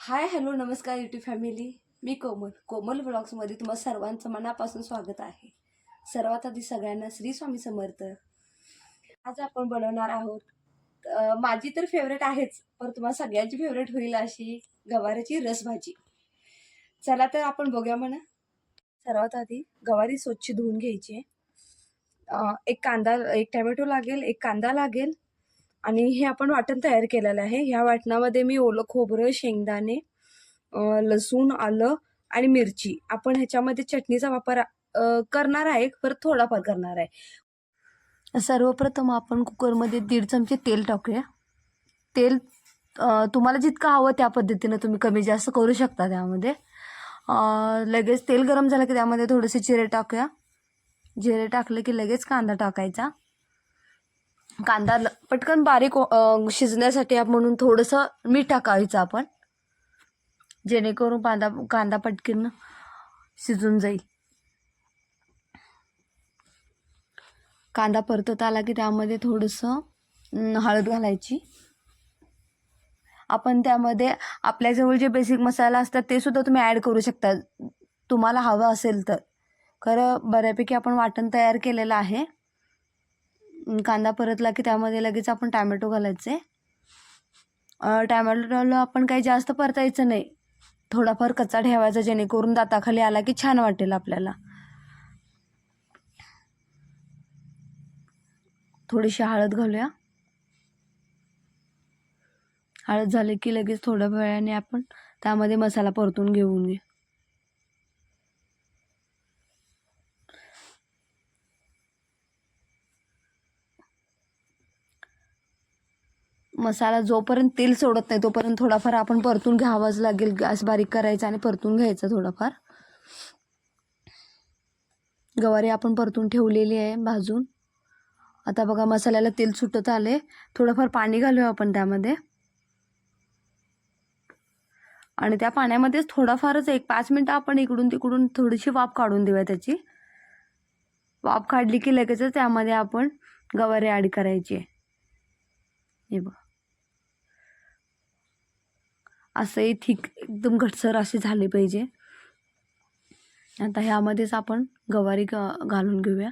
हाय hello नमस्कार YouTube family मी कोमल. कोमल ब्लॉग्समध्ये तुम्हा सर्वांचं मनापासून स्वागत आहे. सर्वात आधी सगळ्यांना श्री स्वामी समर्थ. आज आपण बनवणार आहोत माझी तर फेवरेट आहेच पण तुम्हाला सगळ्यांची फेवरेट होईल अशी गवारीची रसभाजी. चला तर आपण बघूया म्हणा. सर्वात आधी गवारी स्वच्छ धुवून घ्यायची. आहे. एक कांदा एक टॅमॅटो लागेल एक कांदा लागेल आणि हे आपण वाटण तयार केलेलं आहे. ह्या वाटणामध्ये मी ओलं खोबरं शेंगदाणे लसूण आलं आणि मिरची आपण ह्याच्यामध्ये चटणीचा वापर करणार आहे. परत थोडाफार करणार आहे. सर्वप्रथम आपण कुकरमध्ये दीड चमचे तेल टाकूया. तेल तुम्हाला जितकं हवं त्या पद्धतीनं तुम्ही कमी जास्त करू शकता त्यामध्ये. लगेच तेल गरम झालं की त्यामध्ये थोडेसे जिरे टाकूया. जिरे टाकले की लगेच कांदा टाकायचा. कांदा पटकन बारीक शिजण्यासाठी म्हणून थोडंसं मीठ टाकायचं आपण. जेणेकरून कांदा कांदा पटकन शिजून जाईल. कांदा परतत आला की त्यामध्ये थोडंसं हळद घालायची. आपण त्यामध्ये आपल्याजवळ जे बेसिक मसाला असतात ते सुद्धा तुम्ही ॲड करू शकता. तुम्हाला हवं असेल तर. खरं बऱ्यापैकी आपण वाटण तयार केलेलं आहे. कांदा परतला की त्यामध्ये लगेच आपण टॅमॅटो घालायचे. टॅमॅटोला आपण काही जास्त परतायचं नाही. थोडाफार कच्चा ठेवायचा जेणेकरून दाताखाली आला की छान वाटेल आपल्याला. थोडीशी हळद घालूया. हळद झाली की लगेच थोड्या वेळाने आपण त्यामध्ये मसाला परतून घेऊन घे. मसाला जोपर्यंत तेल सोडत नाही तोपर्यंत थोडाफार आपण परतून घ्यावाच लागेल. गॅस बारीक करायचा आणि परतून घ्यायचा थोडाफार. गवारी आपण परतून ठेवलेली आहे भाजून. आता बघा मसाल्याला तेल सुटत आले थोडंफार पाणी घालूया आपण त्यामध्ये. आणि त्या पाण्यामध्येच थोडाफारच एक पाच मिनटं आपण इकडून तिकडून थोडीशी वाफ काढून देऊया त्याची. वाफ काढली की लगेचच त्यामध्ये आपण गवारी ॲड करायची आहे. हे बघ. असंही थिक एकदम घटसर असे झाले पाहिजे. आता ह्यामध्येच आपण गवारी ग- घालून घेऊया.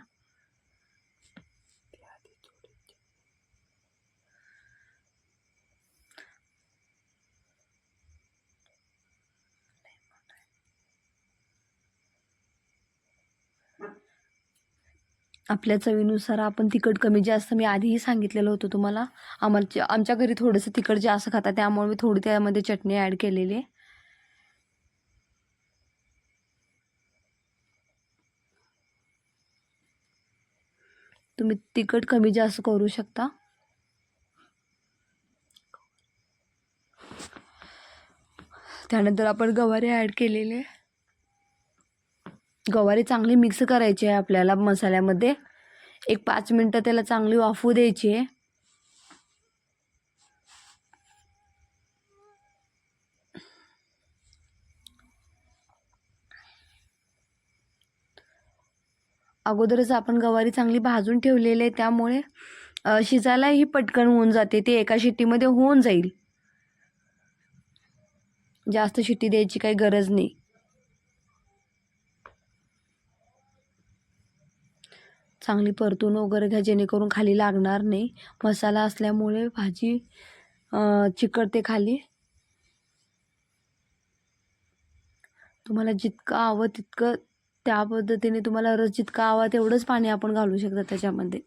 आपल्या चवीनुसार आपण तिखट कमी जास्त मी आधीही सांगितलेलं होतं तुम्हाला. आम्हाला आमच्या घरी थोडंसं तिखट जास्त खातात त्यामुळे मी थोडी त्यामध्ये चटणी ॲड केलेली आहे. तुम्ही तिखट कमी जास्त करू शकता. त्यानंतर आपण गवारी ॲड केलेले आहे. गवारी चांगली मिक्स करायची आहे आपल्याला मसाल्यामध्ये. एक पाच मिनटं त्याला चांगली वाफू द्यायची आहे. अगोदरच आपण गवारी चांगली भाजून ठेवलेली आहे त्यामुळे शिजायलाही पटकन होऊन जाते ते एका शिट्टीमध्ये होऊन जाईल. जास्त शिट्टी द्यायची काही गरज नाही. चांगली परतून वगैरे घ्या जेणेकरून खाली लागणार नाही. मसाला असल्यामुळे भाजी चिकटते खाली. तुम्हाला जितकं हवं तितकं त्या पद्धतीने तुम्हाला रस जितका हवा तेवढंच पाणी आपण घालू शकता त्याच्यामध्ये.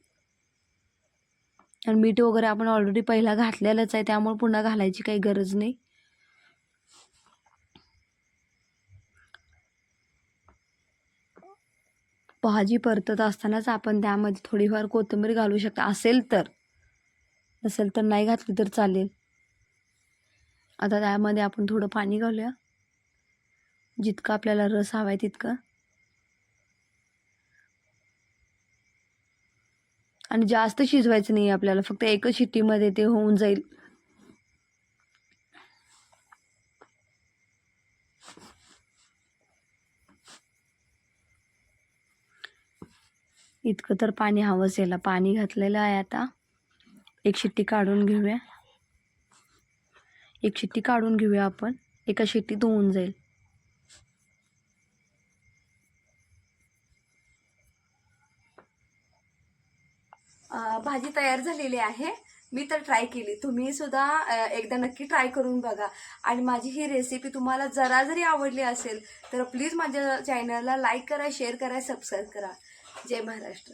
आणि मीठ वगैरे आपण ऑलरेडी पहिला घातलेलंच आहे त्यामुळे पुन्हा घालायची काही गरज नाही. भाजी परतत असतानाच आपण त्यामध्ये थोडीफार कोथिंबीर घालू शकता. असेल तर. नसेल तर नाही घातली तर चालेल. आता त्यामध्ये आपण थोडं पाणी घालूया. जितकं आपल्याला रस हवा आहे तितकं. आणि जास्त शिजवायचं नाही आपल्याला. फक्त एकच शिट्टीमध्ये ते होऊन जाईल. इतकं तर पाणी हवंच याला पाणी घातलेलं आहे आता. एक शिट्टी काढून घेऊया. एक शिट्टी काढून घेऊया आपण. एका शिट्टी होऊन जाईल. भाजी तयार झालेली आहे. मी तर ट्राय केली. तुम्ही सुद्धा एकदा नक्की ट्राय करून बघा. आणि माझी ही रेसिपी तुम्हाला जरा जरी आवडली असेल तर प्लीज माझ्या चॅनलला लाईक करा शेअर करा सबस्क्राईब करा. जय महाराष्ट्र.